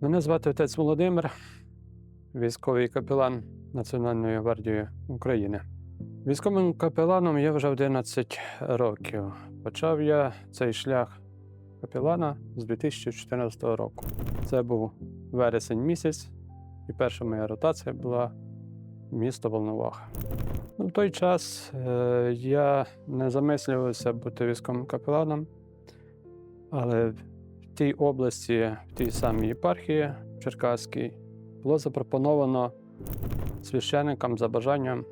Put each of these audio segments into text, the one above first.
Мене звати отець Володимир, військовий капелан Національної гвардії України. Військовим капеланом я вже 11 років. Почав я цей шлях капелана з 2014 року. Це був вересень місяць, і перша моя ротація була місто Волноваха. Ну, в той час е, я не замислювався бути військовим капеланом, але тій області, в тій самій єпархії Черкаській, було запропоновано священникам за бажанням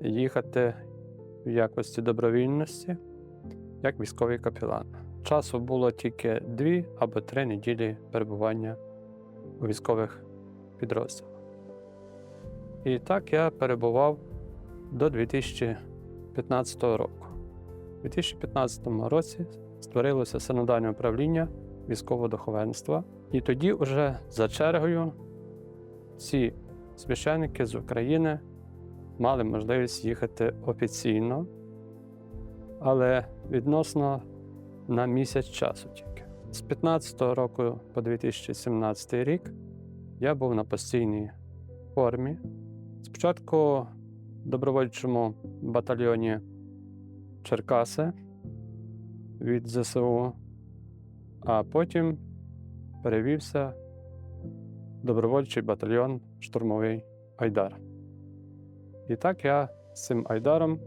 їхати в якості добровільності як військовий капелан. Часу було тільки дві або три неділі перебування у військових підрозділах. І так я перебував до 2015 року. У 2015 році створилося синодальне управління військового духовенства, і тоді вже за чергою ці священники з України мали можливість їхати офіційно, але відносно на місяць часу тільки. З 2015 року по 2017 рік я був на постійній формі. Спочатку в добровольчому батальйоні Черкаси від ЗСУ, а потім перевівся добровольчий батальйон штурмовий Айдар. І так я з цим Айдаром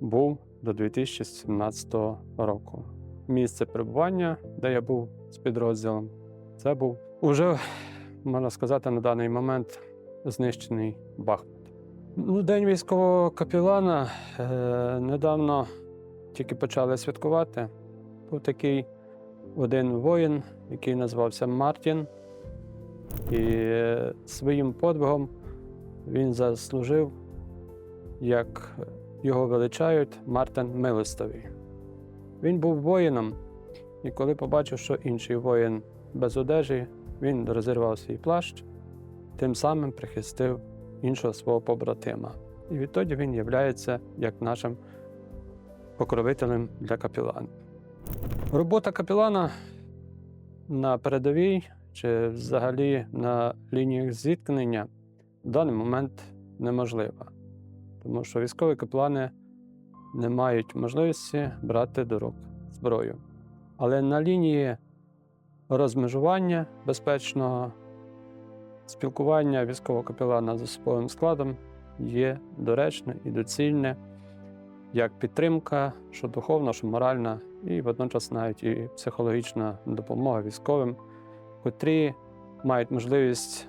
був до 2017 року. Місце перебування, де я був з підрозділом, це був уже, можна сказати, на даний момент знищений Бахмут. Ну, День військового капелана е, недавно тільки почали святкувати. Був такий один воїн, який назвався Мартін, і е, своїм подвигом він заслужив, як його величають, Мартин Милостивий. Він був воїном, і коли побачив, що інший воїн без одежі, він розірвав свій плащ, тим самим прихистив іншого свого побратима. І відтоді він являється як нашим покровителем для капелана. Робота капелана на передовій чи взагалі на лініях зіткнення в даний момент неможлива, тому що військові капелани не мають можливості брати до рук зброю. Але на лінії розмежування безпечного спілкування військового капелана з особовим складом є доречне і доцільне як підтримка, що духовна, що моральна, і водночас навіть і психологічна допомога військовим, котрі мають можливість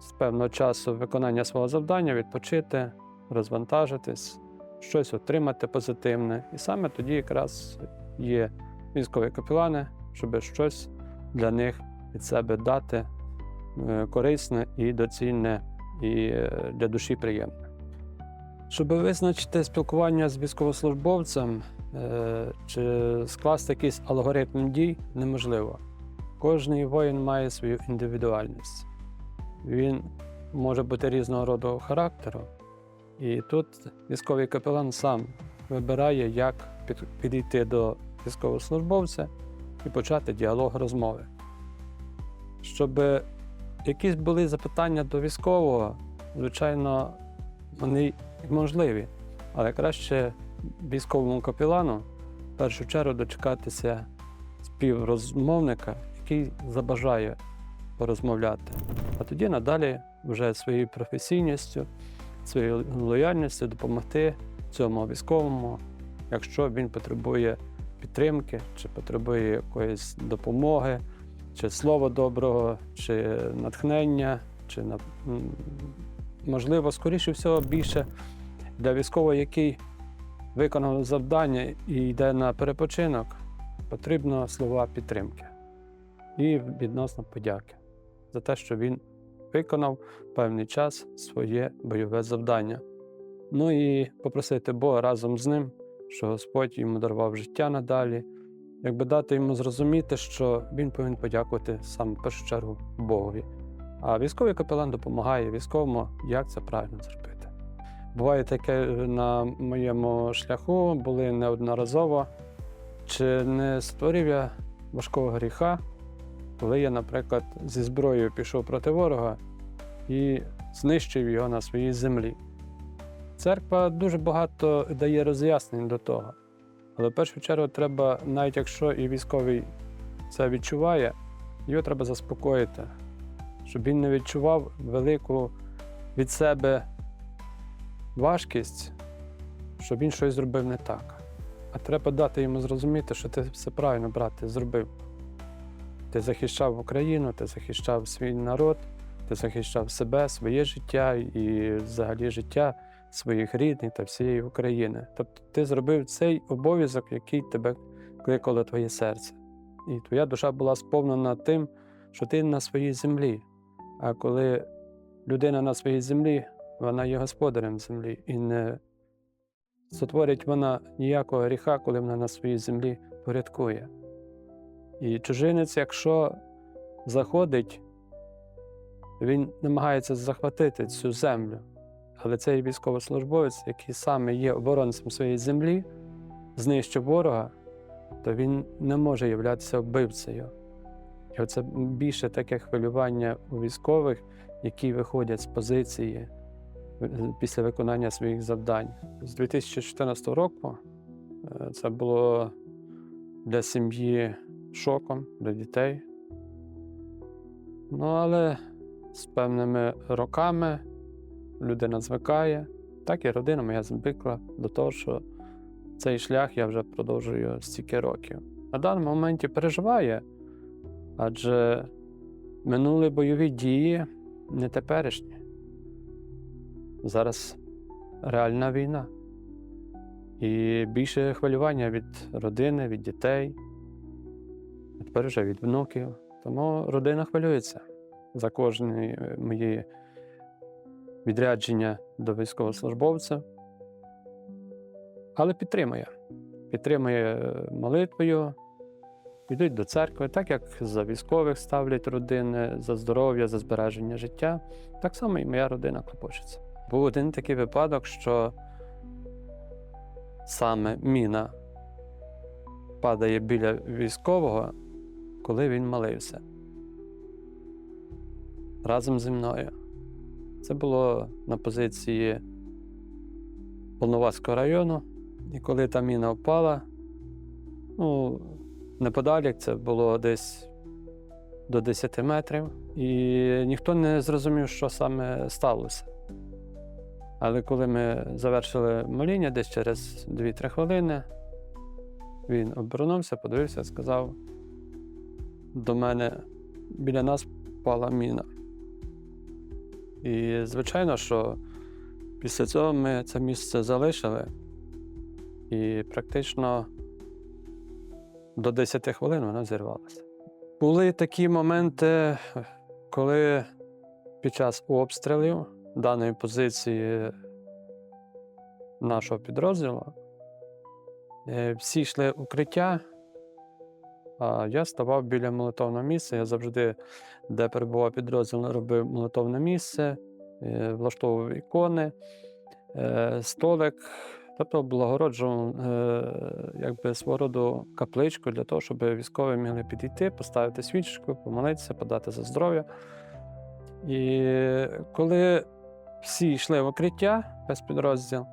з певного часу виконання свого завдання відпочити, розвантажитись, щось отримати позитивне. І саме тоді якраз є військові капелани, щоб щось для них від себе дати е, корисне і доцільне, і е, для душі приємне. Щоб визначити спілкування з військовослужбовцем е, чи скласти якийсь алгоритм дій, неможливо. Кожний воїн має свою індивідуальність. Він може бути різного роду характеру, і тут військовий капелан сам вибирає, як підійти до військовослужбовця і почати діалог розмови. Щоб якісь були запитання до військового, звичайно, вони можливі, але краще військовому капелану в першу чергу дочекатися співрозмовника, який забажає порозмовляти. А тоді надалі вже своєю професійністю, своєю лояльністю допомогти цьому військовому, якщо він потребує підтримки, чи потребує якоїсь допомоги, чи слова доброго, чи натхнення, чи можливо, скоріше всього, більше для військового, який виконав завдання і йде на перепочинок, потрібно слова підтримки і відносно подяки за те, що він виконав певний час своє бойове завдання. Ну і попросити Бога разом з ним, що Господь йому дарував життя надалі, якби дати йому зрозуміти, що він повинен подякувати саме в першу чергу Богові. А військовий капелан допомагає військовому, як це правильно зробити. Буває таке на моєму шляху, були неодноразово. Чи не створив я важкого гріха коли я, наприклад, зі зброєю пішов проти ворога і знищив його на своїй землі. Церква дуже багато дає роз'яснень до того. Але в першу чергу треба, навіть якщо і військовий це відчуває, його треба заспокоїти, щоб він не відчував велику від себе важкість, щоб він щось зробив не так. А треба дати йому зрозуміти, що ти все правильно, брат, ти зробив. Ти захищав Україну, ти захищав свій народ, ти захищав себе, своє життя і взагалі життя своїх рідних та всієї України. Тобто ти зробив цей обов'язок, який тебе кликало твоє серце. І твоя душа була сповнена тим, що ти на своїй землі. А коли людина на своїй землі, вона є господарем землі і не сотворить вона ніякого гріха, коли вона на своїй землі порядкує. І чужинець, якщо заходить, він намагається захватити цю землю. Але цей військовослужбовець, який саме є оборонцем своєї землі, знищив ворога, то він не може являтися вбивцею. І оце більше таке хвилювання у військових, які виходять з позиції е, після виконання своїх завдань. З 2014 року е, це було для сім'ї шоком, для дітей. Ну, але з певними роками людина звикає, так і родина моя звикла до того, що цей шлях я вже продовжую стільки років. На даному моменті переживає, адже минули бойові дії не теперішні. Зараз реальна війна. І більше хвилювання від родини, від дітей, а тепер вже від внуків. Тому родина хвилюється за кожне моє відрядження до військовослужбовця. Але підтримує. Підтримує молитвою, йдуть до церкви, так як за військових ставлять родини, за здоров'я, за збереження життя. Так само і моя родина клопочеться. Був один такий випадок, що саме міна падає біля військового, коли він молився. Разом зі мною. Це було на позиції Волноваського району. І коли та міна впала, ну, неподалік це було десь до 10 метрів, і ніхто не зрозумів, що саме сталося. Але коли ми завершили моління десь через 2-3 хвилини, він обернувся, подивився, сказав: до мене біля нас впала міна. І звичайно, що після цього ми це місце залишили, і практично до 10 хвилин вона зірвалася. Були такі моменти, коли під час обстрілів даної позиції нашого підрозділу е, всі йшли укриття, а я ставав біля молитовного місця. Я завжди, де перебував підрозділ, робив молитовне місце, е, влаштовував ікони, е, столик, тобто облагороджував е, якби свого роду капличку для того, щоб військові могли підійти, поставити свічку, помолитися, подати за здоров'я. І коли всі йшли в укриття весь підрозділ,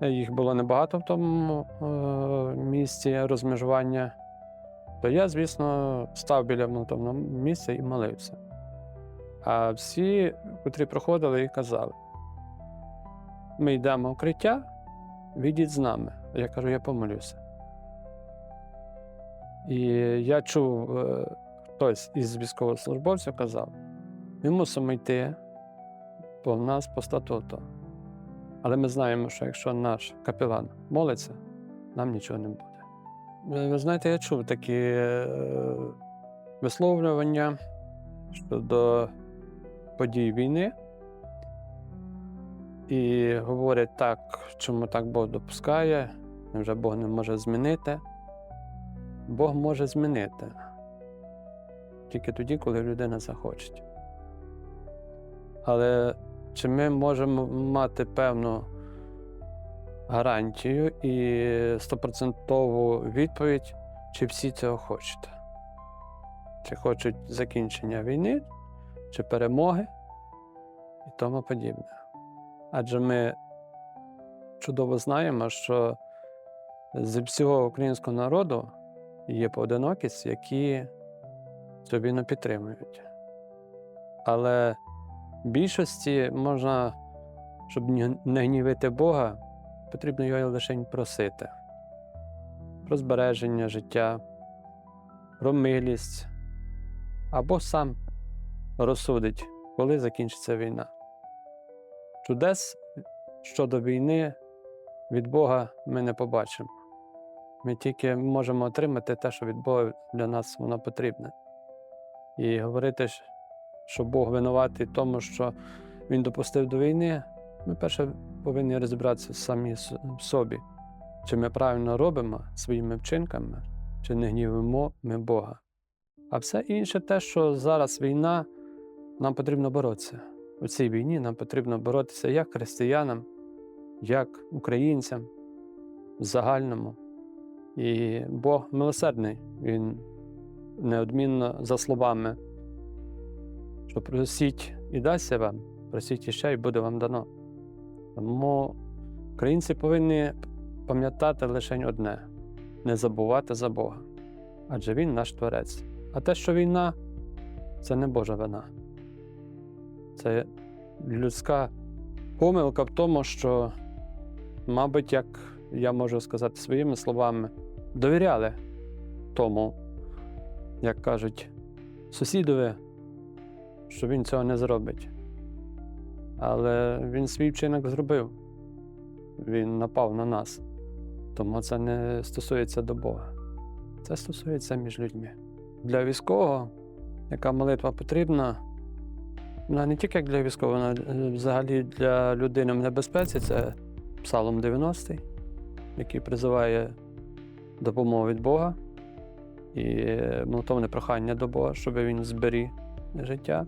їх було небагато в тому е, місці розмежування, то я, звісно, став біля молитовного місця і молився. А всі, котрі проходили і казали: ми йдемо в укриття, відіть з нами. Я кажу, я помолюся. І я чув, е, хтось із військовослужбовців казав: ми мусимо йти, бо в нас по статуту. Але ми знаємо, що якщо наш капелан молиться, нам нічого не буде. Ви ви знаєте, я чув такі е, висловлювання щодо подій війни. І говорять так, чому так Бог допускає, вже Бог не може змінити. Бог може змінити тільки тоді, коли людина захоче. Але чи ми можемо мати певну гарантію і стопроцентову відповідь, чи всі цього хочуть? чи хочуть закінчення війни, чи перемоги і тому подібне. Адже ми чудово знаємо, що з всього українського народу є поодинокість, які цю війну підтримують. Але в більшості можна, щоб не гнівити Бога, потрібно його лише просити про збереження життя, про милість, або сам розсудить, коли закінчиться війна. Чудес щодо війни від Бога ми не побачимо. Ми тільки можемо отримати те, що від Бога для нас воно потрібне. І говорити, що Бог винуватий тому, що Він допустив до війни, ми перше повинні розібратися самі в собі, чи ми правильно робимо своїми вчинками, чи не гнівимо ми Бога. А все інше, те, що зараз війна, нам потрібно боротися. У цій війні нам потрібно боротися як християнам, як українцям в загальному. І Бог милосердний, Він неодмінно за словами, що просіть і дасться вам, просіть іще і буде вам дано. Тому українці повинні пам'ятати лише одне не забувати за Бога. Адже Він наш Творець. А те, що війна, це не Божа вина. Це людська помилка в тому, що, мабуть, як я можу сказати своїми словами, довіряли тому, як кажуть, сусідові, що він цього не зробить. Але він свій вчинок зробив. Він напав на нас. Тому це не стосується до Бога. Це стосується між людьми. Для військового, яка молитва потрібна, вона не тільки як для військового, вона е, взагалі для людини в небезпеці це Псалом 90, який призиває допомогу від Бога і е, молитовне прохання до Бога, щоб він зберіг життя.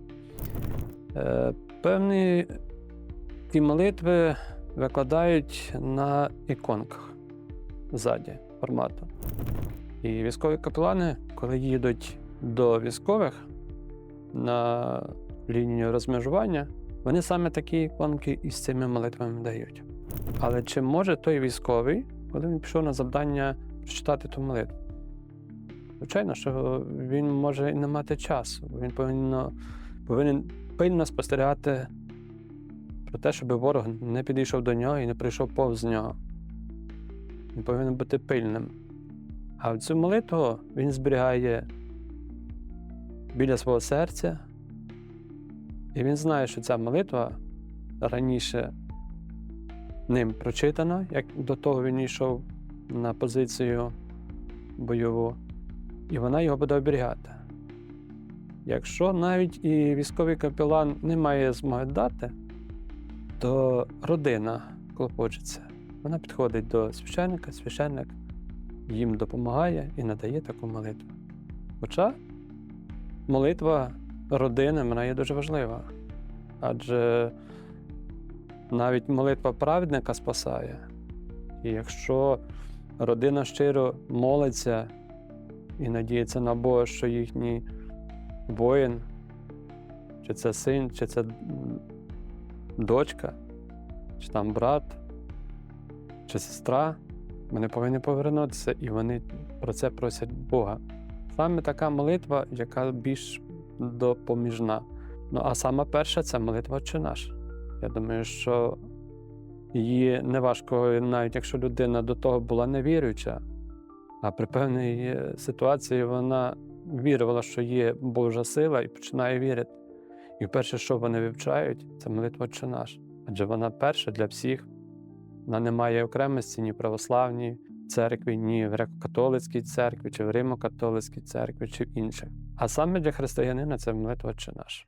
Е, Певні ті молитви викладають на іконках ззаді формату. І військові капелани, коли їдуть до військових на лінію розмежування, вони саме такі іконки із цими молитвами дають. Але чи може той військовий, коли він пішов на завдання, прочитати ту молитву? Звичайно, що він може і не мати часу. Він повинен, повинен пильно спостерігати про те, щоб ворог не підійшов до нього і не прийшов повз нього. Він повинен бути пильним. А в цю молитву він зберігає біля свого серця, і він знає, що ця молитва раніше ним прочитана, як до того він йшов на позицію бойову, і вона його буде оберігати. Якщо навіть і військовий капелан не має змоги дати, то родина клопочеться. Вона підходить до священника, священник їм допомагає і надає таку молитву. Хоча молитва родини вона є дуже важлива. Адже навіть молитва праведника спасає. І якщо родина щиро молиться і надіється на Бога, що їхній воїн, чи це син, чи це дочка, чи там брат, чи сестра, вони повинні повернутися, і вони про це просять Бога. Саме така молитва, яка більш допоміжна. Ну, а сама перша це молитва «Отче наш. Я думаю, що її неважко, навіть якщо людина до того була невіруюча, а при певній е, ситуації вона вірувала, що є Божа сила, і починає вірити. І перше, що вони вивчають, це молитва «Отче наш. Адже вона перша для всіх. Вона не має окремості ні в православній церкві, ні в греко-католицькій церкві, чи в Римо-католицькій церкві, чи в інших. А саме для християнина це молитва «Отче наш.